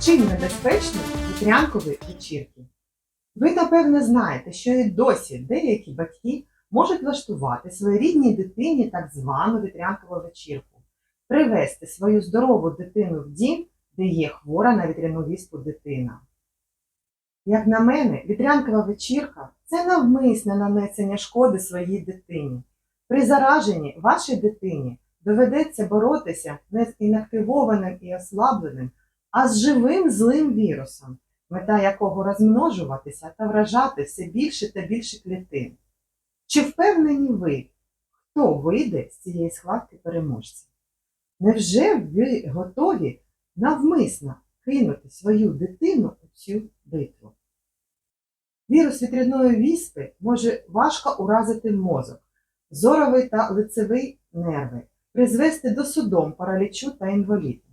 Чим небезпечні вітрянкові вечірки? Ви, напевно, знаєте, що і досі деякі батьки можуть влаштувати своєрідній дитині так звану вітрянкову вечірку, привезти свою здорову дитину в дім, де є хвора на вітряну віспу дитина. Як на мене, вітрянкова вечірка це навмисне нанесення шкоди своїй дитині. При зараженні вашій дитині доведеться боротися не з інактивованим і ослабленим, а з живим злим вірусом, мета якого розмножуватися та вражати все більше та більше клітин. Чи впевнені ви, хто вийде з цієї схватки переможця? Невже ви готові навмисно кинути свою дитину у цю битву? Вірус вітряної віспи може важко уразити мозок, зоровий та лицевий нерви, призвести до судом, паралічу та інвалідності.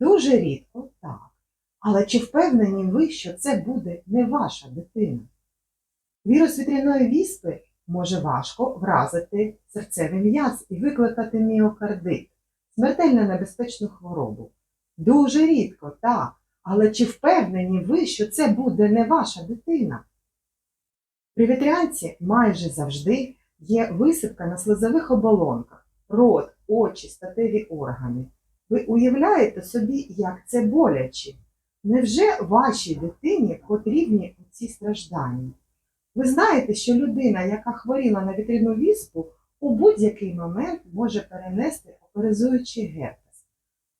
Дуже рідко так. Але чи впевнені ви, що це буде не ваша дитина? Вірус вітряної віспи може важко вразити серцевий м'яз і викликати міокардит, смертельно небезпечну хворобу. Дуже рідко, так. Але чи впевнені ви, що це буде не ваша дитина? При вітрянці майже завжди є висипка на слизових оболонках, рот, очі, статеві органи. Ви уявляєте собі, як це боляче? Невже вашій дитині потрібні ці страждання? Ви знаєте, що людина, яка хворіла на вітряну віспу, у будь-який момент може перенести оперизуючий герпес.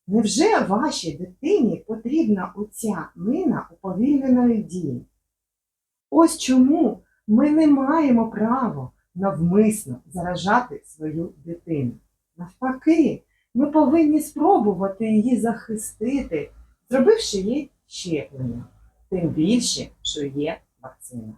Невже вашій дитині потрібна оця мина уповільненої дії? Ось чому ми не маємо права навмисно заражати свою дитину. Навпаки, ми повинні спробувати її захистити, зробивши їй щеплення, тим більше, що є вакцина.